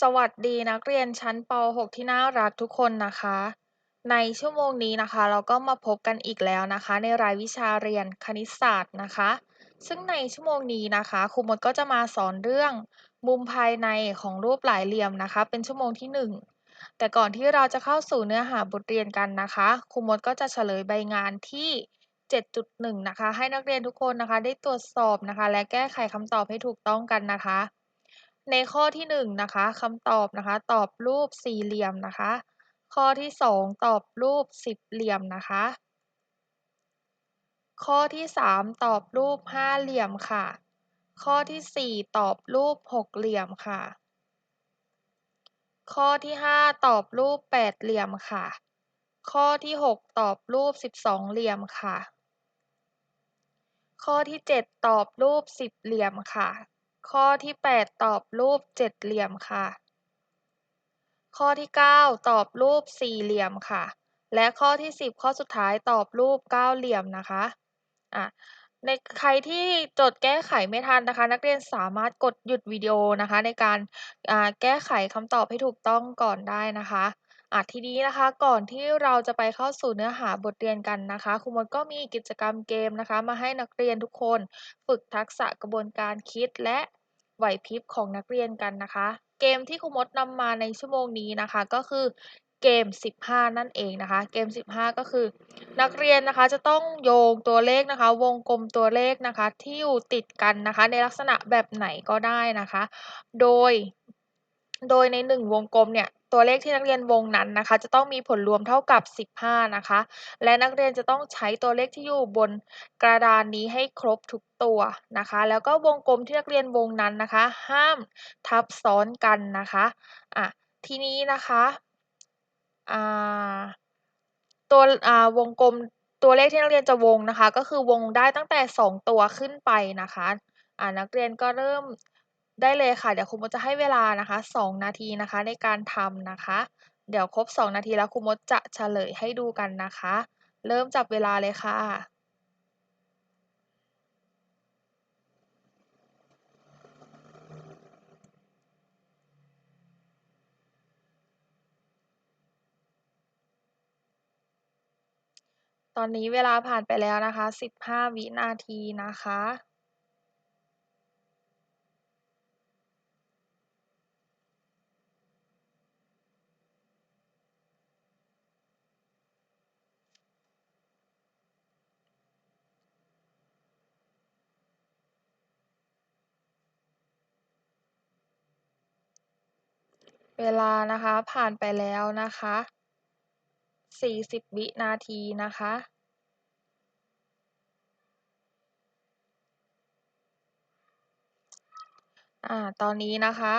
สวัสดีนักเรียนชั้น ป .6 ที่น่ารักทุกคนนะคะ ในชั่วโมงนี้นะคะ เราก็มาพบกันอีกแล้วนะคะ ในรายวิชาเรียนคณิตศาสตร์นะคะ ซึ่งในชั่วโมงนี้นะคะครูมดก็จะมาสอนเรื่องมุมภายในของรูปหลายเหลี่ยมนะคะ เป็นชั่วโมงที่ 1 แต่ก่อนที่เราจะเข้าสู่เนื้อหาบทเรียนกันนะคะครูมดก็จะเฉลยใบงานที่ 7.1 นะคะ ให้นักเรียนทุกคนนะคะ ได้ตรวจสอบนะคะ และแก้ไขคำตอบให้ถูกต้องกันนะคะ ในข้อที่1นะคะคำตอบนะคะ ตอบรูปสี่เหลี่ยมนะคะ ข้อที่ 2 ตอบรูปสิบเหลี่ยมนะคะ ข้อที่ 3 ตอบรูปห้าเหลี่ยมค่ะ ข้อที่ 4 ตอบรูปหกเหลี่ยมค่ะ ข้อที่ 5 ตอบรูปแปดเหลี่ยมค่ะ ข้อที่ 6 ตอบรูปสิบสองเหลี่ยมค่ะ ข้อที่ 7 ตอบรูปสิบเหลี่ยมค่ะ ข้อที่8ตอบรูปเจ็ดเหลี่ยมค่ะ ข้อที่9ตอบรูปสี่เหลี่ยมค่ะ และข้อที่10ข้อสุดท้ายตอบรูปเก้าเหลี่ยมนะคะอะในใครที่จดแก้ไขไม่ทันนะคะ นักเรียนสามารถกดหยุดวิดีโอนะคะ ในการแก้ไขคำตอบให้ถูกต้องก่อนได้นะคะ อะทีนี้นะคะ ก่อนที่เราจะไปเข้าสู่เนื้อหาบทเรียนกันนะคะครูมดก็มีกิจกรรมเกมนะคะ มาให้นักเรียนทุกคน ฝึกทักษะกระบวนการคิดและไหวพริบของนักเรียนกันนะคะ เกมที่ครูมดนำมาในชั่วโมงนี้นะคะ ก็คือเกม 15 นั่นเองนะคะ เกม 15 ก็คือ นักเรียนนะคะจะต้องโยงตัวเลขนะคะ วงกลมตัวเลขนะคะ ที่อยู่ติดกันนะคะ ในลักษณะแบบไหนก็ได้นะคะ โดย โดยในหนึ่งวงกลมเนี่ย ตัวเลขที่นักเรียนวงนั้นนะคะ จะต้องมีผลรวมเท่ากับ 15 นะคะ และนักเรียนจะต้องใช้ตัวเลขที่อยู่บนกระดานนี้ให้ครบทุกตัวนะคะ แล้วก็วงกลมที่นักเรียนวงนั้นนะคะ ห้ามทับซ้อนกันนะคะอะทีนี้นะคะอ่าตัวอ่าวงกลมตัวเลขที่นักเรียนจะวงนะคะ ก็คือวงได้ตั้งแต่ 2 ตัวขึ้นไปนะคะอ่านักเรียนก็เริ่ม ได้เลยค่ะ เดี๋ยวครูมดจะให้เวลานะคะ 2 นาทีนะคะในการทำนะคะ เดี๋ยวครบ 2 นาทีแล้วครูมดจะเฉลยให้ดูกันนะคะ เริ่มจับเวลาเลยค่ะตอนนี้เวลาผ่านไปแล้วนะคะ 15 วินาทีนะคะ เวลานะคะผ่านไปแล้วนะคะ40วินาทีนะคะอ่าตอนนี้นะคะ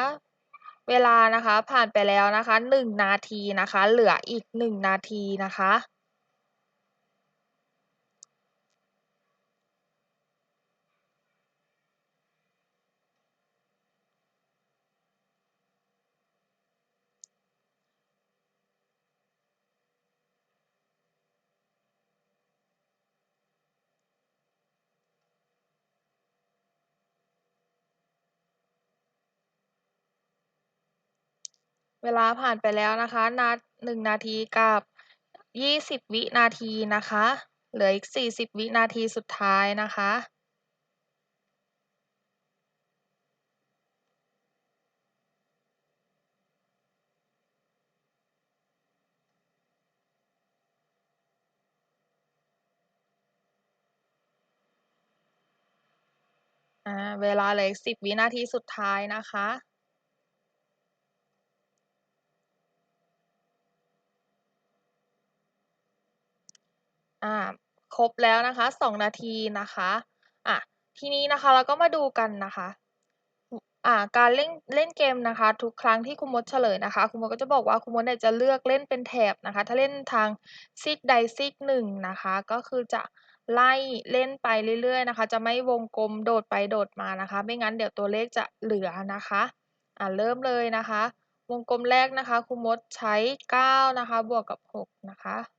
เวลานะคะผ่านไปแล้วนะคะหนึ่งนาทีนะคะ เหลืออีกหนึ่งนาทีนะคะ ลาผ่านไปแล้วนะคะนา1นาทีกับ20วินาทีนะคะ เหลืออีก40วินาทีสุดท้ายนะคะอ่าเวลาเหลืออีก10วินาทีสุดท้ายนะคะ อ่าครบแล้วนะคะ 2 นาทีนะคะอะทีนี้นะคะเราก็มาดูกันนะคะอ่าการเล่นเล่นเกมนะคะ ทุกครั้งที่ครูมดเฉลยนะคะครูมดก็จะบอกว่าครูมดเนี่ยจะเลือกเล่นเป็นแถบนะคะ ถ้าเล่นทางซีกใดซีกหนึ่งนะคะ ก็คือจะไล่เล่นไปเรื่อยๆนะคะ จะไม่วงกลมโดดไปโดดมานะคะ ไม่งั้นเดี๋ยวตัวเลขจะเหลือนะคะอ่าเริ่มเลยนะคะ วงกลมแรกนะคะครูมดใช้ 9 นะคะ บวกกับ 6 นะคะ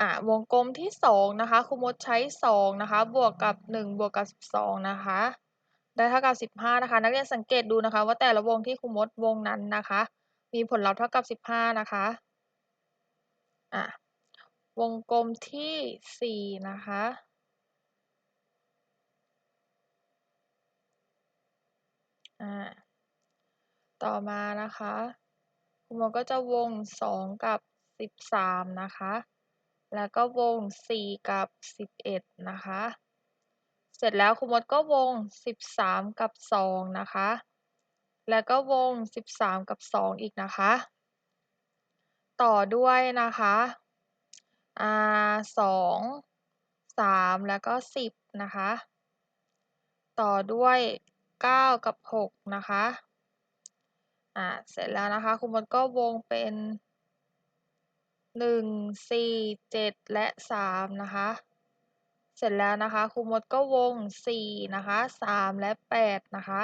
อ่าวงกลมที่2นะคะครูมดใช้2นะคะบวกกับ 1 บวกกับ 12นะคะได้เท่ากับ15นะคะนักเรียนสังเกตดูนะคะ ว่าแต่ละวงที่ครูมดวงนั้นนะคะ มีผลลัพธ์เท่ากับ 15นะคะอะวงกลมที่4นะคะอ่าต่อมานะคะครูมดก็จะวง 2 กับ 13นะคะ แล้วก็วง 4 กับ 11 นะคะ เสร็จแล้วครูมดก็วง 13 กับ 2 นะคะ แล้วก็วง 13 กับ 2 อีกนะคะ ต่อด้วยนะคะอ่า2 3แล้วก็10นะคะ ต่อด้วย9กับ6นะคะอ่าเสร็จแล้วนะคะครูมดก็วงเป็น 1 4 7และ3นะคะ เสร็จแล้วนะคะครูมดก็วง4นะคะ3และ8นะคะ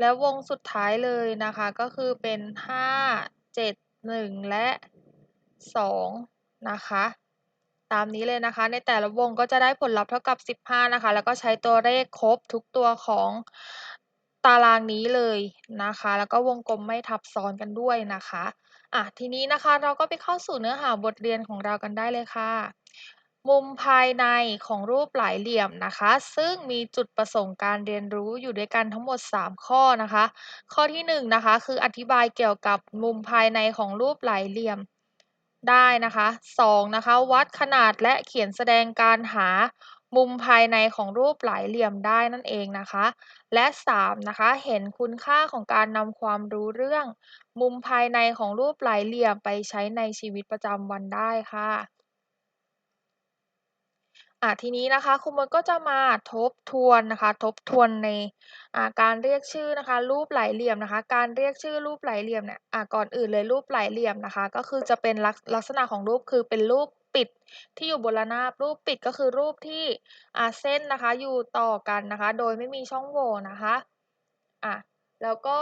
แล้ววงสุดท้ายเลยนะคะก็คือเป็น5 7 1และ2นะคะ ตามนี้เลยนะคะ ในแต่ละวงก็จะได้ผลลัพธ์เท่ากับ15นะคะ แล้วก็ใช้ตัวเลขครบทุกตัวของตารางนี้เลยนะคะ แล้วก็วงกลมไม่ทับซ้อนกันด้วยนะคะ อะทีนี้นะคะเราก็ไปเข้าสู่เนื้อหาบทเรียนของเรากันได้เลยค่ะ มุมภายในของรูปหลายเหลี่ยมนะคะ ซึ่งมีจุดประสงค์การเรียนรู้อยู่ด้วยกันทั้งหมด 3 ข้อนะคะ ข้อที่1นะคะคืออธิบายเกี่ยวกับมุมภายในของรูปหลายเหลี่ยมได้นะคะ 2 นะคะ วัดขนาดและเขียนแสดงการหา มุมภายในของรูปหลายเหลี่ยมได้นั่นเองนะคะ และ3นะคะเห็นคุณค่าของการนำความรู้เรื่อง มุมภายในของรูปหลายเหลี่ยมไปใช้ในชีวิตประจำวันได้ค่ะ่ะทีนี้นะคะครูมดก็จะมาทบทวนนะคะ ทบทวนในการเรียกชื่อนะคะ รูปหลายเหลี่ยมนะคะ การเรียกชื่อรูปหลายเหลี่ยมเนี่ยก่อนอื่นเลยรูปหลายเหลี่ยมนะคะ ก็คือจะเป็นลักษณะของรูปคือเป็นรูป ปิดที่อยู่บนระนาบรูปปิดก็คือรูปที่อ่าเส้นนะคะอยู่ต่อกันนะคะ โดยไม่มีช่องโหว่นะคะอะแล้วก็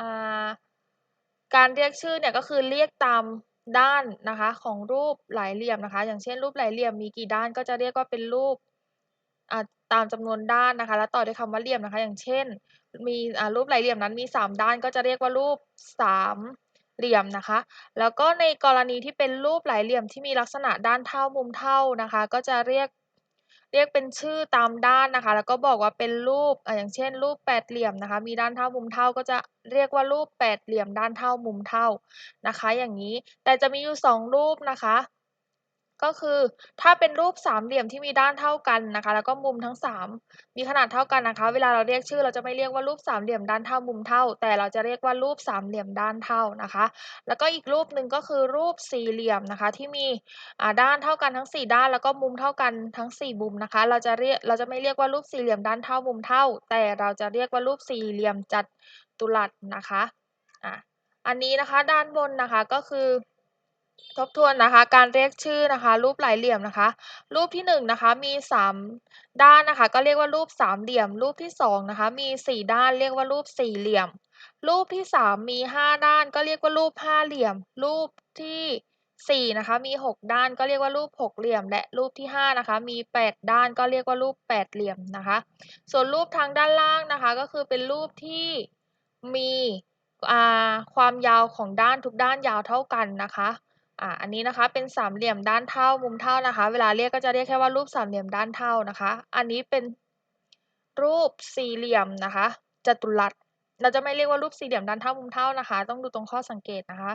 อ่าการเรียกชื่อเนี่ยก็คือเรียกตามด้านนะคะของรูปหลายเหลี่ยมนะคะ อย่างเช่นรูปหลายเหลี่ยมมีกี่ด้านก็จะเรียกว่าเป็นรูปอ่าตามจำนวนด้านนะคะ แล้วต่อด้วยคำว่าเหลี่ยมนะคะ อย่างเช่น มีอ่ารูปหลายเหลี่ยมนั้นมี 3 ด้านก็จะเรียกว่ารูป 3 เหลี่ยมนะคะ แล้วก็ในกรณีที่เป็นรูปหลายเหลี่ยมที่มีลักษณะด้านเท่ามุมเท่านะคะ ก็จะเรียกเรียกเป็นชื่อตามด้านนะคะ แล้วก็บอกว่าเป็นรูปอย่างเช่น รูปแปดเหลี่ยมนะคะ มีด้านเท่ามุมเท่าก็จะเรียกว่ารูปแปดเหลี่ยมด้านเท่ามุมเท่านะคะ อย่างนี้แต่จะมีอยู่ 2 รูปนะคะ ก็คือถ้าเป็นรูปสามเหลี่ยมที่มีด้านเท่ากันนะคะ แล้วก็มุมทั้ง 3 มีขนาดเท่ากันนะคะ เวลาเราเรียกชื่อ เราจะไม่เรียกว่ารูปสามเหลี่ยมด้านเท่ามุมเท่า แต่เราจะเรียกว่ารูปสามเหลี่ยมด้านเท่านะคะ แล้วก็อีกรูปหนึ่งก็คือรูปสี่เหลี่ยมนะคะ ที่มีด้านเท่ากันทั้ง 4 ด้าน แล้วก็มุมเท่ากันทั้ง 4 มุมนะคะ เราจะเรียกเราจะไม่เรียกว่ารูปสี่เหลี่ยมด้านเท่ามุมเท่า แต่เราจะเรียกว่ารูปสี่เหลี่ยมจัตุรัสนะคะอะอันนี้นะคะด้านบนนะคะก็คือ ทบทวนนะคะ การเรียกชื่อนะคะ รูปหลายเหลี่ยมนะคะ รูปที่1นนะคะมี 3 ด้านนะคะ ก็เรียกว่ารูปสามเหลี่ยม รูปที่2นะคะมี 4 ด้านเรียกว่ารูปสี่เหลี่ยม รูปที่ 3 มี 5 ด้านก็เรียกว่ารูปห้าเหลี่ยม รูปที่ 4 นะคะมี 6 ด้านก็เรียกว่ารูปหกเหลี่ยม และรูปที่5นะคะมี 8 ด้านก็เรียกว่ารูปแปดเหลี่ยมนะคะ ส่วนรูปทางด้านล่างนะคะ ก็คือเป็นรูปที่มีความยาวของด้านทุกด้านยาวเท่ากันนะคะ อ่าอันนี้นะคะเป็นสามเหลี่ยมด้านเท่ามุมเท่านะคะ เวลาเรียกก็จะเรียกแค่ว่ารูปสามเหลี่ยมด้านเท่านะคะ อันนี้เป็นรูปสี่เหลี่ยมนะคะจัตุรัสเราจะไม่เรียกว่ารูปสี่เหลี่ยมด้านเท่ามุมเท่านะคะ ต้องดูตรงข้อสังเกตนะคะ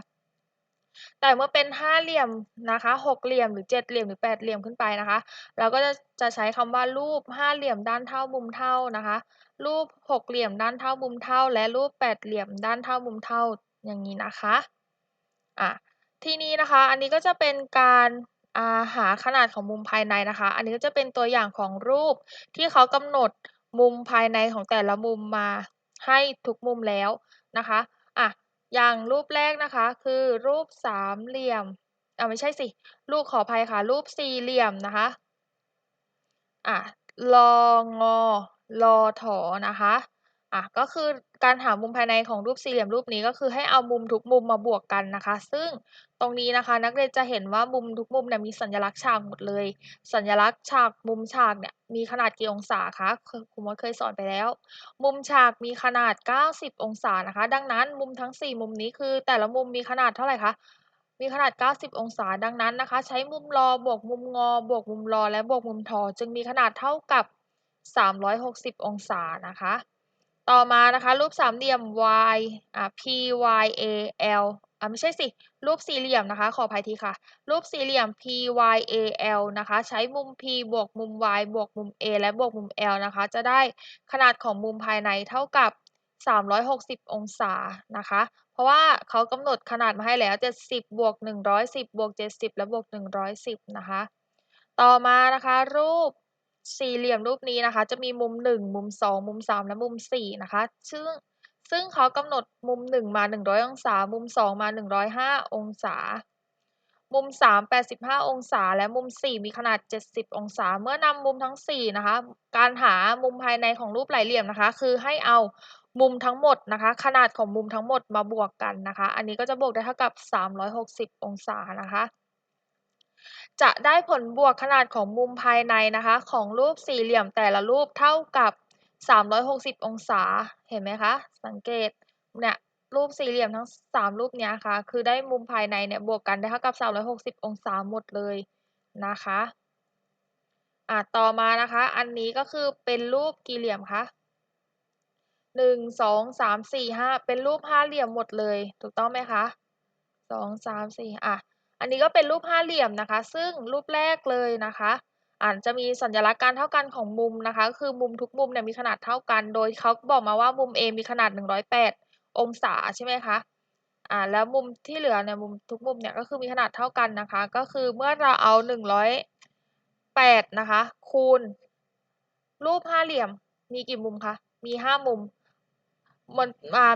แต่เมื่อเป็นห้าเหลี่ยมนะคะหกเหลี่ยมหรือเจ็ดเหลี่ยมหรือแปดเหลี่ยมขึ้นไปนะคะ เราก็จะจะใช้คำว่ารูปห้าเหลี่ยมด้านเท่ามุมเท่านะคะ รูปหกเหลี่ยมด้านเท่ามุมเท่า และรูปแปดเหลี่ยมด้านเท่ามุมเท่าอย่างนี้นะคะอะ ทีนี้นะคะ อันนี้ก็จะเป็นการอ่าหาขนาดของมุมภายในนะคะ อันนี้ก็จะเป็นตัวอย่างของรูปที่เขากำหนดมุมภายในของแต่ละมุมมาให้ทุกมุมแล้วนะคะอะอย่างรูปแรกนะคะคือรูปสามเหลี่ยมอ่าไม่ใช่สิ รูปขออภัยค่ะ รูปสี่เหลี่ยมนะคะอะลองอลอถอนะคะอะก็คือ การหามุมภายในของรูปสี่เหลี่ยมรูปนี้ก็คือให้เอามุมทุกมุมมาบวกกันนะคะ ซึ่งตรงนี้นะคะนักเรียนจะเห็นว่ามุมทุกมุมเนี่ยมีสัญลักษณ์ฉากหมดเลย สัญลักษณ์ฉากมุมฉากเนี่ยมีขนาดกี่องศาคะครูมดเคยสอนไปแล้ว มุมฉากมีขนาด 90 องศานะคะ ดังนั้นมุมทั้ง 4 มุมนี้คือ แต่ละมุมมีขนาดเท่าไหร่คะมีขนาด 90 องศาดังนั้นนะคะ ใช้มุมรอบวกมุมงอบวกมุมรอและบวกมุมทอจึงมีขนาดเท่ากับ 360 องศานะคะ ต่อมานะคะ รูปสามเหลี่ยม y อ่า p y a l อ่าไม่ใช่สิ รูปสี่เหลี่ยมนะคะ ขออภัยทีค่ะ รูปสี่เหลี่ยม p y a l นะคะ ใช้มุม p บวกมุม y บวกมุม a และบวกมุม l นะคะ จะได้ขนาดของมุมภายในเท่ากับ 360 องศานะคะ เพราะว่าเขากำหนดขนาดมาให้แล้ว 70บวก110บวก70 และบวก110 นะคะ ต่อมานะคะ รูป สี่เหลี่ยมรูปนี้นะคะ จะมีมุม 1 มุม 2 มุม 3 และมุม 4 นะคะ ซึ่งซึ่งเขากำหนดมุม 1 มา 100 องศา มุม 2 มา 105 องศา มุม 3 85 องศา และมุม 4 มีขนาด 70 องศา เมื่อนำมุมทั้ง 4 นะคะ การหามุมภายในของรูปหลายเหลี่ยมนะคะ คือให้เอามุมทั้งหมดนะคะ ขนาดของมุมทั้งหมดมาบวกกันนะคะ อันนี้ก็จะบวกได้เท่ากับ 360 องศานะคะ จะได้ผลบวกขนาดของมุมภายในนะคะของรูปสี่เหลี่ยมแต่ละรูปเท่ากับ 360 องศา เห็นไหมคะ สังเกต เนี่ยรูปสี่เหลี่ยมทั้ง 3 รูปเนี้ยค่ะ คือได้มุมภายในเนี่ยบวกกันได้เท่ากับ 360 องศาหมดเลยนะคะอะต่อมานะคะ อันนี้ก็คือเป็นรูปกี่เหลี่ยมคะหนึ่งสองสามสี่ห้าเป็นรูปห้าเหลี่ยมหมดเลย ถูกต้องไหมคะสองสามสี่อะ อันนี้ก็เป็นรูปห้าเหลี่ยมนะคะ ซึ่งรูปแรกเลยนะคะอาจจะมีสัญลักษณ์การเท่ากันของมุมนะคะ คือมุมทุกมุมเนี่ยมีขนาดเท่ากัน โดยเขาบอกมาว่ามุม A มีขนาด 108 องศาใช่ไหมคะอ่าแล้วมุมที่เหลือเนี่ยมุมทุกมุมเนี่ยก็คือมีขนาดเท่ากันนะคะ ก็คือเมื่อเราเอา 108 นะคะ คูณ รูปห้าเหลี่ยมมีกี่มุมคะ มี 5 มุม มัน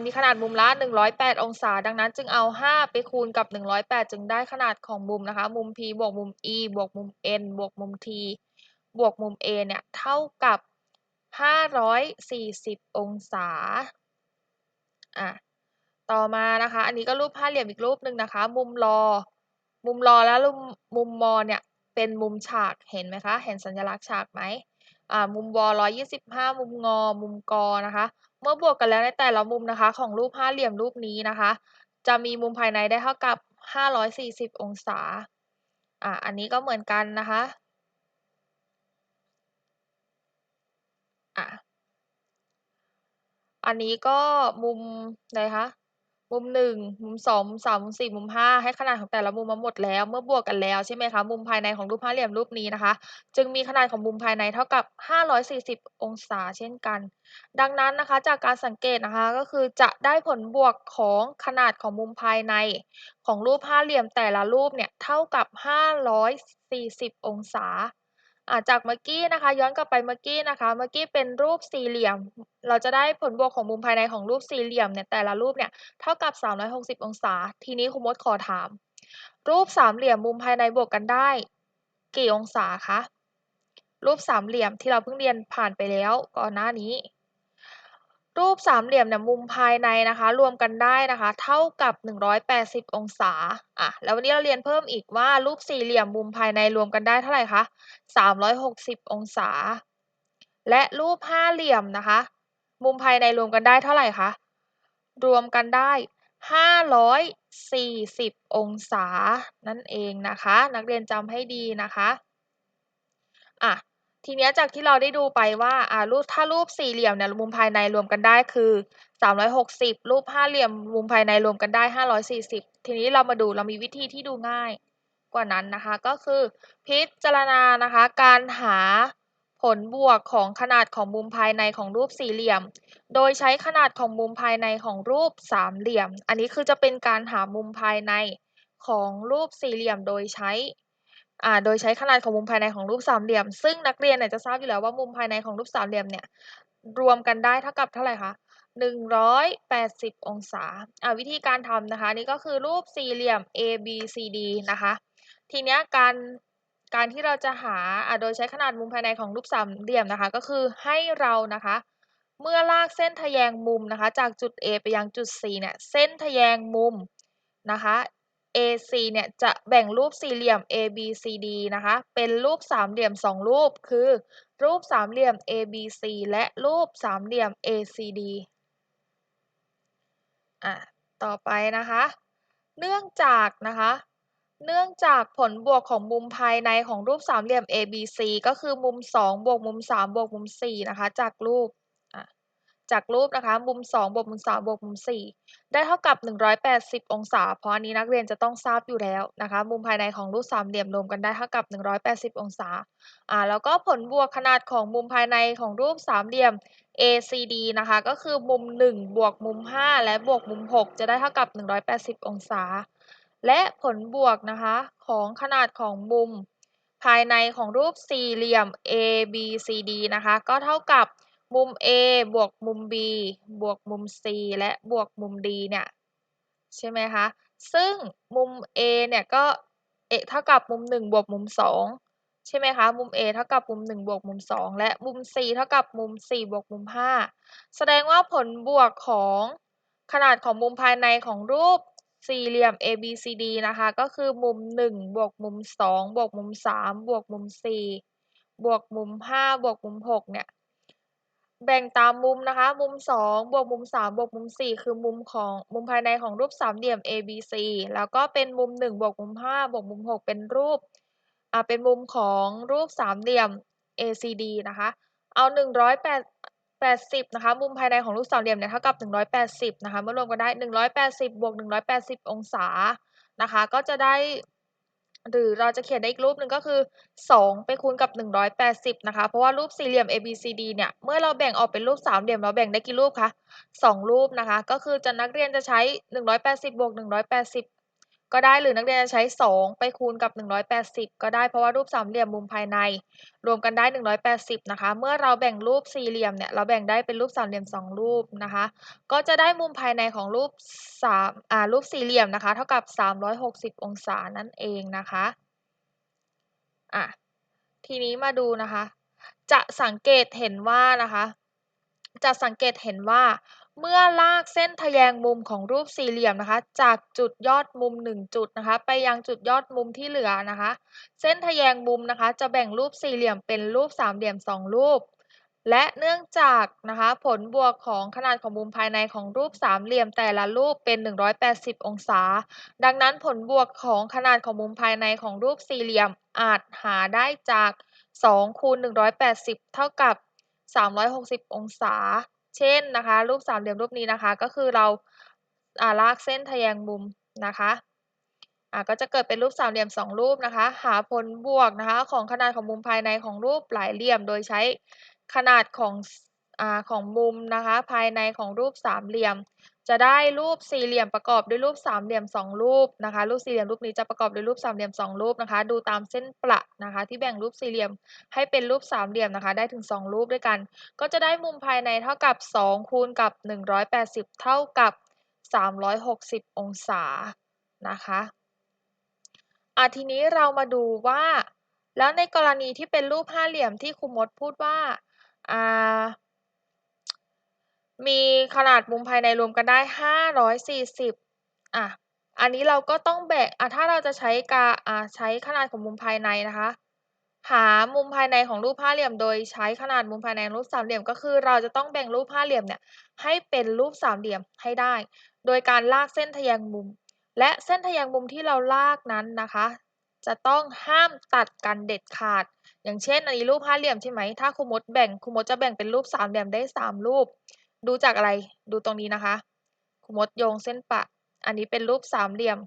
มีขนาดมุมละ 108 องศา ดังนั้นจึงเอา 5 ไปคูณกับ 108 จึงได้ขนาดของมุมนะคะ มุม P บวกมุม E บวกมุม N บวกมุม T บวกมุม A เนี่ย เท่ากับ 540 องศา อะ ต่อมานะคะ อันนี้ก็รูปห้าเหลี่ยมอีกรูปหนึ่งนะคะ มุมรอ มุมรอแล้วมุมมอเนี่ย เป็นมุมฉาก เห็นไหมคะ เห็นสัญลักษณ์ฉากไหม อ่า มุมวอ125 มุมงอ มุมกอนะคะ เมื่อบวกกันแล้วในแต่ละมุมนะคะของรูปห้าเหลี่ยมรูปนี้นะคะ จะมีมุมภายในได้เท่ากับ 540 องศา อะอันนี้ก็เหมือนกันนะคะอะอันนี้ก็มุมไหนคะ มุมหนึ่งมุมสองมุมสามมุมสี่มุมห้าให้ขนาดของแต่ละมุมมาหมดแล้ว เมื่อบวกกันแล้วใช่ไหมคะมุมภายในของรูปห้าเหลี่ยมรูปนี้นะคะ จึงมีขนาดของมุมภายในเท่ากับ 540 องศาเช่นกัน ดังนั้นนะคะจากการสังเกตนะคะก็คือจะได้ผลบวกของขนาดของมุมภายใน ของรูปห้าเหลี่ยมแต่ละรูปเนี่ยเท่ากับ 540 องศา อาจากเมื่อกี้นะคะ ย้อนกลับไปเมื่อกี้นะคะ เมื่อกี้เป็นรูปสี่เหลี่ยม เราจะได้ผลบวกของมุมภายในของรูปสี่เหลี่ยมเนี่ย แต่ละรูปเนี่ย เท่ากับ 360 องศา ทีนี้คุณมดขอถาม รูปสามเหลี่ยมมุมภายในบวกกันได้ กี่องศาคะ รูปสามเหลี่ยมที่เราเพิ่งเรียนผ่านไปแล้วก่อนหน้านี้ รูปสามเหลี่ยมเนี่ยมุมภายในนะคะ รวมกันได้นะคะ เท่ากับ 180 องศาอะแล้ววันนี้เราเรียนเพิ่มอีกว่ารูปสี่เหลี่ยมมุมภายในรวมกันได้เท่าไหร่คะ360 องศา และรูปห้าเหลี่ยมนะคะ มุมภายในรวมกันได้เท่าไหร่คะรวมกันได้ 540 องศานั่นเองนะคะ นักเรียนจำให้ดีนะคะอะ ทีนี้จากที่เราได้ดูไปว่าอ่ารูปถ้ารูปสี่เหลี่ยมเนี่ยมุมภายในรวมกันได้คือ360รูปห้าเหลี่ยมมุมภายในรวมกันได้540ทีนี้เรามาดูเรามีวิธีที่ดูง่ายกว่านั้นนะคะ ก็คือพิจารณานะคะ การหาผลบวกของขนาดของมุมภายในของรูปสี่เหลี่ยม โดยใช้ขนาดของมุมภายในของรูปสามเหลี่ยม อันนี้คือจะเป็นการหามุมภายในของรูปสี่เหลี่ยมโดยใช้ อ่าโดยใช้ขนาดของมุมภายในของรูปสามเหลี่ยม ซึ่งนักเรียนเนี่ยจะทราบอยู่แล้วว่ามุมภายในของรูปสามเหลี่ยมเนี่ยรวมกันได้เท่ากับเท่าไหร่คะหนึ่งร้องศาอ่าวิธีการทำนะคะ นี่ก็คือรูปสี่เหลี่ยม A B C D นะคะ ทีเนี้ยการการที่เราจะหาอ่าโดยใช้ขนาดมุมภายในของรูปสามเหลี่ยมนะคะ ก็คือให้เรานะคะ เมื่อลากเส้นทะแยงมุมนะคะ จากจุด A ไปยังจุด C เนี่ยเส้นทะแยงมุมนะคะ AC เนี่ยจะแบ่งรูปสี่เหลี่ยม ABCD นะคะ เป็นรูปสามเหลี่ยมสองรูป คือ รูปสามเหลี่ยม ABC และรูปสามเหลี่ยม ACD อะ ต่อไปนะคะ เนื่องจากนะคะ เนื่องจากผลบวกของมุมภายในของรูปสามเหลี่ยม ABC ก็คือมุม 2 บวกมุม 3 บวกมุม 4 นะคะ จากรูป จากรูปนะคะ มุม2บวกมุม3บวกมุม4ได้เท่ากับ 180 องศา เพราะอันนี้นักเรียนจะต้องทราบอยู่แล้วนะคะ มุมภายในของรูปสามเหลี่ยมรวมกันได้เท่ากับ 180 องศาอ่าแล้วก็ผลบวกขนาดของมุมภายในของรูปสามเหลี่ยม ACD นะคะ ก็คือมุม 1 บวกมุม 5 และบวกมุม 6 จะได้เท่ากับ 180 องศา และผลบวกนะคะของขนาดของมุม ภายในของรูปสี่เหลี่ยม ABCD นะคะ ก็เท่ากับ มุม A บวกมุม B บวกมุม C และบวกมุม D เนี่ยใช่ไหมคะ ซึ่งมุม A เนี่ยก็ A เท่ากับมุม 1 บวกมุม 2 ใช่ไหมคะ มุม A เท่ากับมุม 1 บวกมุม 2 และมุม C เท่ากับมุม 4 บวกมุม 5 แสดงว่าผลบวกของขนาดของมุมภายในของรูปสี่เหลี่ยม ABCD นะคะ ก็คือมุม 1 บวกมุม 2 บวกมุม 3 บวกมุม 4 บวกมุม 5 บวกมุม 6 เนี่ย แบ่งตามมุมนะคะ มุม 2 บวกมุม 3 บวกมุม 4 คือมุมของมุมภายในของรูปสามเหลี่ยม ABC แล้วก็เป็นมุม 1 บวกมุม 5 บวกมุม 6 เป็นรูปอ่าเป็นมุมของรูปสามเหลี่ยม ACD นะคะ เอา 180 นะคะ มุมภายในของรูปสามเหลี่ยมเนี่ยเท่ากับ 180 นะคะ เมื่อรวมกันได้ 180 บวก 180 องศา นะคะ ก็จะได้ หรือเราจะเขียนได้อีกรูปหนึ่งก็คือ 2 ไปคูณกับ 180 นะคะ เพราะว่ารูปสี่เหลี่ยม ABCD เนี่ย เมื่อเราแบ่งออกเป็นรูปสามเหลี่ยมเราแบ่งได้กี่รูปคะ 2 รูปนะคะ ก็คือจะนักเรียนจะใช้ 180บวก180 ก็ได้หรือนักเรียนจะใช้ 2 ไปคูณกับ 180 ก็ได้เพราะว่ารูปสามเหลี่ยมมุมภายใน รวมกันได้ 180 นะคะ เมื่อเราแบ่งรูปสี่เหลี่ยมเนี่ยเราแบ่งได้เป็นรูปสามเหลี่ยม 2 รูปนะคะ ก็จะได้มุมภายในของรูปสามอ่ารูปสี่เหลี่ยมนะคะ เท่ากับ 360 องศานั่นเองนะคะอะทีนี้มาดูนะคะ จะสังเกตเห็นว่านะคะ จะสังเกตเห็นว่า เมื่อลากเส้นทะแยงมุมของรูปสี่เหลี่ยมนะคะ จากจุดยอดมุม 1 จุดนะคะ ไปยังจุดยอดมุมที่เหลือนะคะ เส้นทะแยงมุมนะคะ จะแบ่งรูปสี่เหลี่ยมเป็นรูปสามเหลี่ยม 2 รูป และเนื่องจากนะคะผลบวกของขนาดของมุมภายในของรูปสามเหลี่ยมแต่ละรูปเป็น 180 องศา ดังนั้นผลบวกของขนาดของมุมภายในของรูปสี่เหลี่ยมอาจหาได้จาก2คูณ180 เท่ากับ 360 องศา เช่นนะคะ รูปสามเหลี่ยมรูปนี้นะคะ ก็คือเราอ่าลากเส้นทะแยงมุมนะคะอ่าก็จะเกิดเป็นรูปสามเหลี่ยม2รูปนะคะ หาผลบวกนะคะของขนาดของมุมภายในของรูปหลายเหลี่ยม โดยใช้ขนาดของอ่าของมุมนะคะ ภายในของรูปสามเหลี่ยม จะได้รูปสี่เหลี่ยมประกอบด้วยรูปสามเหลี่ยม2รูปนะคะ รูปสี่เหลี่ยมรูปนี้จะประกอบด้วยรูปสามเหลี่ยม2รูปนะคะ ดูตามเส้นประนะคะ ที่แบ่งรูปสี่เหลี่ยมให้เป็นรูปสามเหลี่ยมนะคะ ได้ถึง2รูปด้วยกัน ก็จะได้มุมภายในเท่ากับ2คูณกับ180เท่ากับ360องศานะคะอะทีนี้เรามาดูว่า แล้วในกรณีที่เป็นรูปห้าเหลี่ยมที่ครูมดพูดว่าอ่า มีขนาดมุมภายในรวมกันได้ 540อะอันนี้เราก็ต้องแบ่งอะถ้าเราจะใช้กาอ่าใช้ขนาดของมุมภายในนะคะ หามุมภายในของรูปห้าเหลี่ยม โดยใช้ขนาดมุมภายในรูปสามเหลี่ยมก็คือ เราจะต้องแบ่งรูปห้าเหลี่ยมเนี่ยให้เป็นรูปสามเหลี่ยมให้ได้ โดยการลากเส้นทะแยงมุม และเส้นทะแยงมุมที่เราลากนั้นนะคะ จะต้องห้ามตัดกันเด็ดขาด อย่างเช่นอันนี้รูปห้าเหลี่ยมใช่ไหมถ้าครูมดแบ่งครูมดจะแบ่งเป็นรูปสามเหลี่ยมได้สามรูป ดูจากอะไร ดูตรงนี้นะคะครูมดโยงเส้นปะ อันนี้เป็นรูปสามเหลี่ยม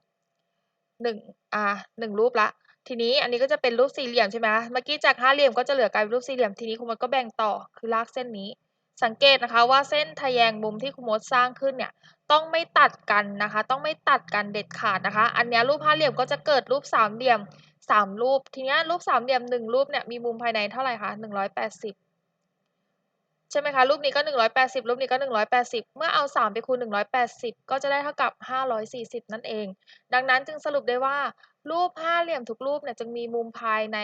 หนึ่งอ่าหนึ่งรูปละ ทีนี้อันนี้ก็จะเป็นรูปสี่เหลี่ยมใช่ไหมเมื่อกี้จากห้าเหลี่ยมก็จะเหลือกลายเป็นรูปสี่เหลี่ยม ทีนี้ครูมดก็แบ่งต่อ คือลากเส้นนี้ สังเกตนะคะว่าเส้นทะแยงมุมที่ครูมดสร้างขึ้นเนี่ย ต้องไม่ตัดกันนะคะ ต้องไม่ตัดกันเด็ดขาดนะคะ อันนี้รูปห้าเหลี่ยมก็จะเกิดรูปสามเหลี่ยมสามรูป ทีนี้รูปสามเหลี่ยมหนึ่งรูปเนี่ยมีมุมภายในเท่าไหร่คะหนึ่งร้อยแปดสิบ ใช่ไหมคะรูปนี้ก็หนึ่งร้อยแปดสิบรูปนี้ก็หนึ่งร้อยแปดสิบเมื่อเอาสามไปคูณหนึ่งร้อยแปดสิบก็จะได้เท่ากับห้าร้อยสี่สิบนั่นเอง ดังนั้นจึงสรุปได้ว่า รูปห้าเหลี่ยมทุกรูปเนี่ยจึงมีมุมภายใน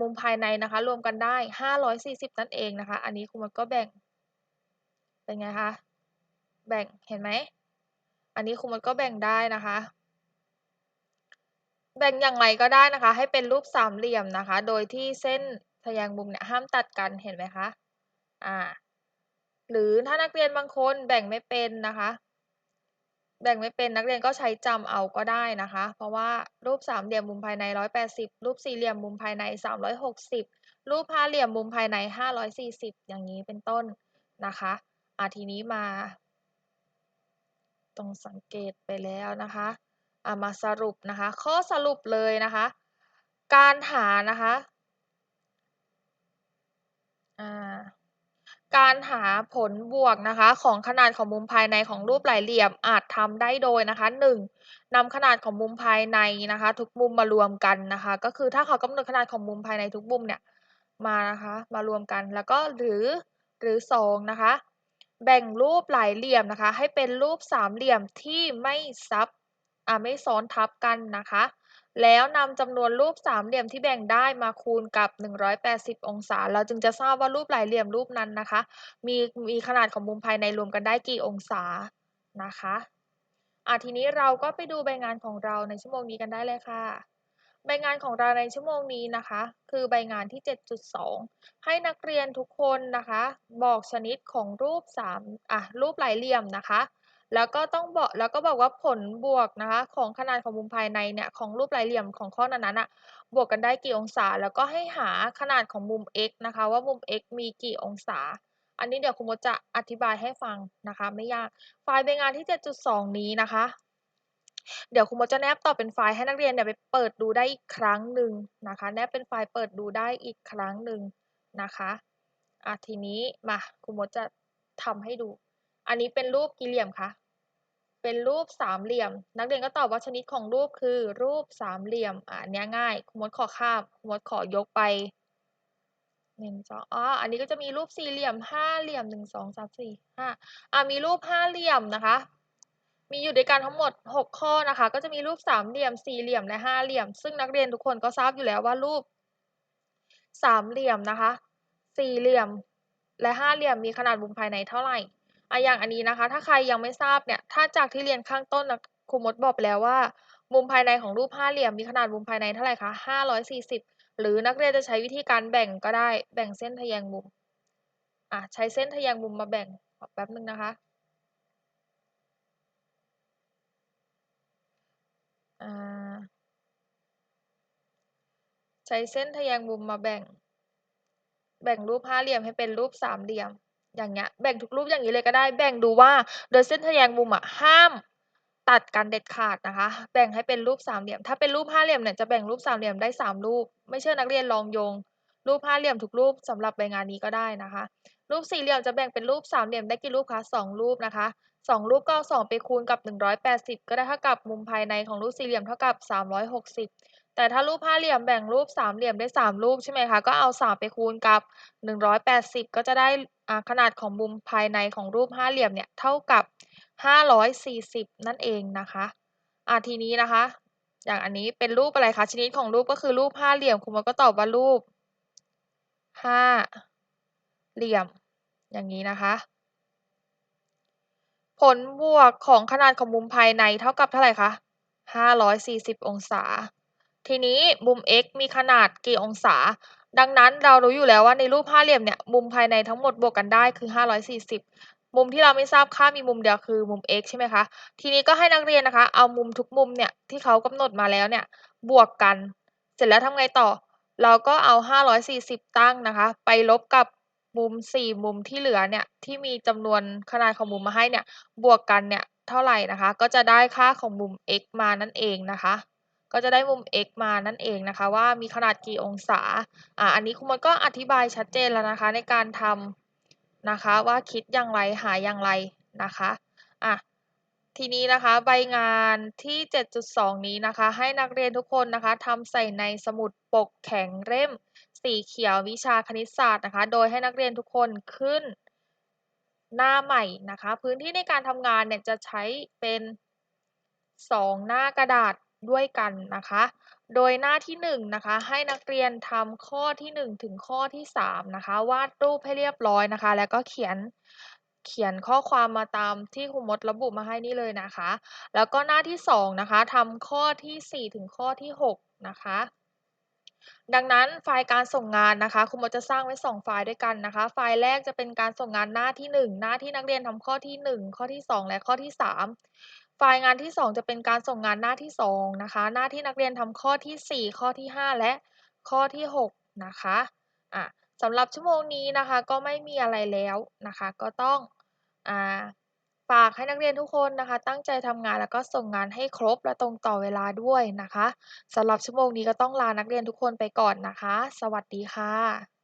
มุมภายในนะคะ รวมกันได้ห้าร้อยสี่สิบนั่นเองนะคะ อันนี้ครูมันก็แบ่ง เป็นไงคะแบ่งเห็นไหมอันนี้ครูมดก็แบ่งได้นะคะ แบ่งอย่างไรก็ได้นะคะ ให้เป็นรูปสามเหลี่ยมนะคะ โดยที่เส้นทแยงมุมเนี่ยห้ามตัดกันเห็นไหมคะ อ่าหรือถ้านักเรียนบางคนแบ่งไม่เป็นนะคะ แบ่งไม่เป็นนักเรียนก็ใช้จำเอาก็ได้นะคะ เพราะว่ารูปสามเหลี่ยมมุมภายใน 180 รูปสี่เหลี่ยมมุมภายใน 360 รูปห้าเหลี่ยมมุมภายใน 540 อย่างนี้เป็นต้นนะคะอะทีนี้มาตรงสังเกตไปแล้วนะคะอะมาสรุปนะคะ ข้อสรุปเลยนะคะ การหานะคะอ่า การหาผลบวกนะคะของขนาดของมุมภายในของรูปหลายเหลี่ยมอาจทำได้โดยนะคะ 1. นำขนาดของมุมภายในนะคะ ทุกมุมมารวมกันนะคะ ก็คือถ้าเขากำหนดขนาดของมุมภายในทุกมุมเนี่ยมานะคะมารวมกันแล้วก็หรือหรือ 2 นะคะ แบ่งรูปหลายเหลี่ยมนะคะ ให้เป็นรูปสามเหลี่ยมที่ไม่ซับอ่าไม่ซ้อนทับกันนะคะ แล้วนำจำนวนรูปสามเหลี่ยมที่แบ่งได้มาคูณกับ 180 องศา เราจึงจะทราบว่ารูปหลายเหลี่ยมรูปนั้นนะคะ มีมีขนาดของมุมภายในรวมกันได้กี่องศานะคะอะทีนี้เราก็ไปดูใบงานของเราในชั่วโมงนี้กันได้เลยค่ะ ใบงานของเราในชั่วโมงนี้นะคะ คือใบงานที่ 7.2 ให้นักเรียนทุกคนนะคะ บอกชนิดของรูป3อะรูปหลายเหลี่ยมนะคะ แล้วก็ต้องบอก แล้วก็บอกว่าผลบวกนะคะ ของขนาดของมุมภายในเนี่ย ของรูปหลายเหลี่ยมของข้อนั้นๆอะบวกกันได้กี่องศา แล้วก็ให้หาขนาดของมุม x นะคะ ว่ามุม x มีกี่องศา อันนี้เดี๋ยวคุณมดจะอธิบายให้ฟังนะคะ ไม่ยาก ไฟล์ใบงานที่ 7.2 นี้นะคะ เดี๋ยวคุณมดจะแนบต่อเป็นไฟล์ให้นักเรียนเนี่ยไปเปิดดูได้อีกครั้งหนึ่งนะคะ แนบเป็นไฟล์เปิดดูได้อีกครั้งหนึ่งนะคะอะทีนี้มาคุณมดจะทำให้ดู อันนี้เป็นรูปกี่เหลี่ยมคะ เป็นรูปสามเหลี่ยม นักเรียนก็ตอบว่าชนิดของรูปคือรูปสามเหลี่ยม อะอันนี้ง่ายคุณมดขอข้ามคุณมดขอยกไปหนึ่งสองอ๋อ อันนี้ก็จะมีรูปสี่เหลี่ยมห้าเหลี่ยมหนึ่งสองสามสี่ห้าอะมีรูปห้าเหลี่ยมนะคะ มีอยู่ด้วยกันทั้งหมดหกข้อนะคะ ก็จะมีรูปสามเหลี่ยมสี่เหลี่ยมและห้าเหลี่ยม ซึ่งนักเรียนทุกคนก็ทราบอยู่แล้วว่ารูปสามเหลี่ยมนะคะ สี่เหลี่ยม และห้าเหลี่ยมมีขนาดมุมภายในเท่าไหร่ อะอย่างอันนี้นะคะ ถ้าใครยังไม่ทราบเนี่ย ถ้าจากที่เรียนข้างต้นนะครูมดบอกไปแล้วว่า มุมภายในของรูปห้าเหลี่ยมมีขนาดมุมภายในเท่าไหร่คะห้าร้อยสี่สิบหรือนักเรียนจะใช้วิธีการแบ่งก็ได้ แบ่งเส้นทะแยงมุม อะใช้เส้นทะแยงมุมมาแบ่งแป๊บนึงนะคะใช้เส้นทะแยงมุมมาแบ่ง แบ่งรูปห้าเหลี่ยมให้เป็นรูปสามเหลี่ยม อย่างเงี้ยแบ่งทุกรูปอย่างนี้เลยก็ได้ แบ่งดูว่าโดยเส้นทะแยงมุมอะห้ามตัดกันเด็ดขาดนะคะ แบ่งให้เป็นรูปสามเหลี่ยม ถ้าเป็นรูปห้าเหลี่ยมเนี่ยจะแบ่งรูปสามเหลี่ยมได้สามรูป ไม่เชื่อนักเรียนลองโยง รูปห้าเหลี่ยมทุกรูปสำหรับใบงานนี้ก็ได้นะคะ รูปสี่เหลี่ยมจะแบ่งเป็นรูปสามเหลี่ยมได้กี่รูปคะสองรูปนะคะสองรูปก็สองไปคูณกับหนึ่งร้อยแปดสิบก็ได้เท่ากับมุมภายในของรูปสี่เหลี่ยมเท่ากับสามร้อยหกสิบ แต่ถ้ารูปห้าเหลี่ยมแบ่งรูปสามเหลี่ยมได้สามรูปใช่ไหมคะ ก็เอาสามไปคูณกับหนึ่งร้อยแปดสิบก็จะได้ขนาดของมุมภายในของรูปห้าเหลี่ยมเนี่ยเท่ากับห้าร้อยสี่สิบนั่นเองนะคะอะทีนี้นะคะ อย่างอันนี้เป็นรูปอะไรคะชนิดของรูปก็คือรูปห้าเหลี่ยมคุณมันก็ตอบว่ารูปห้าเหลี่ยม อย่างนี้นะคะ ผลบวกของขนาดของมุมภายในเท่ากับเท่าไหร่คะห้าร้อยสี่สิบองศา ทีนี้มุม x มีขนาดกี่องศา ดังนั้นเรารู้อยู่แล้วว่าในรูปห้าเหลี่ยมเนี่ยมุมภายในทั้งหมดบวกกันได้คือ 540 มุมที่เราไม่ทราบค่ามีมุมเดียวคือมุม x ใช่ไหมคะ ทีนี้ก็ให้นักเรียนนะคะ เอามุมทุกมุมเนี่ยที่เขากำหนดมาแล้วเนี่ยบวกกัน เสร็จแล้วทำไงต่อ เราก็เอา 540 ตั้งนะคะ ไปลบกับมุม 4 มุมที่เหลือเนี่ยที่มีจำนวนขนาดของมุมมาให้เนี่ยบวกกันเนี่ยเท่าไหร่นะคะ ก็จะได้ค่าของมุม x มานั่นเองนะคะ ก็จะได้มุม x มานั่นเองนะคะ ว่ามีขนาดกี่องศาอ่าอันนี้คุณมดก็อธิบายชัดเจนแล้วนะคะในการทำนะคะว่าคิดอย่างไรหาอย่างไรนะคะอะทีนี้นะคะใบงานที่ 7.2 นี้นะคะ ให้นักเรียนทุกคนนะคะทำใส่ในสมุดปกแข็งเล่มสีเขียววิชาคณิตศาสตร์นะคะ โดยให้นักเรียนทุกคนขึ้นหน้าใหม่นะคะ พื้นที่ในการทำงานเนี่ยจะใช้เป็น 2 หน้ากระดาษ ด้วยกันนะคะ โดยหน้าที่1นนะคะให้นักเรียนทำข้อที่ 1 ถึงข้อที่3นะคะวาดรูปให้เรียบร้อยนะคะ แล้วก็เขียนเขียนข้อความมาตามที่ครูมดระบุมาให้นี่เลยนะคะ แล้วก็หน้าที่2นะคะทำข้อที่ 4 ถึงข้อที่ 6 นะคะดังนั้นไฟล์การส่งงานนะคะครูมดจะสร้างไว้ 2 ไฟล์ด้วยกันนะคะ ไฟล์แรกจะเป็นการส่งงานหน้าที่ 1 หน้าที่นักเรียนทำข้อที่ 1 ข้อที่ 2 และข้อที่ 3 ไฟล์งานที่ 2 จะเป็นการส่งงานหน้าที่ 2 นะคะ หน้าที่นักเรียนทำข้อที่ 4 ข้อที่ 5 และข้อที่ 6 นะคะอะสำหรับชั่วโมงนี้นะคะก็ไม่มีอะไรแล้วนะคะ ก็ต้องอ่าฝากให้นักเรียนทุกคนนะคะ ตั้งใจทำงานแล้วก็ส่งงานให้ครบและตรงต่อเวลาด้วยนะคะสำหรับชั่วโมงนี้ก็ต้องลานักเรียนทุกคนไปก่อนนะคะ สวัสดีค่ะ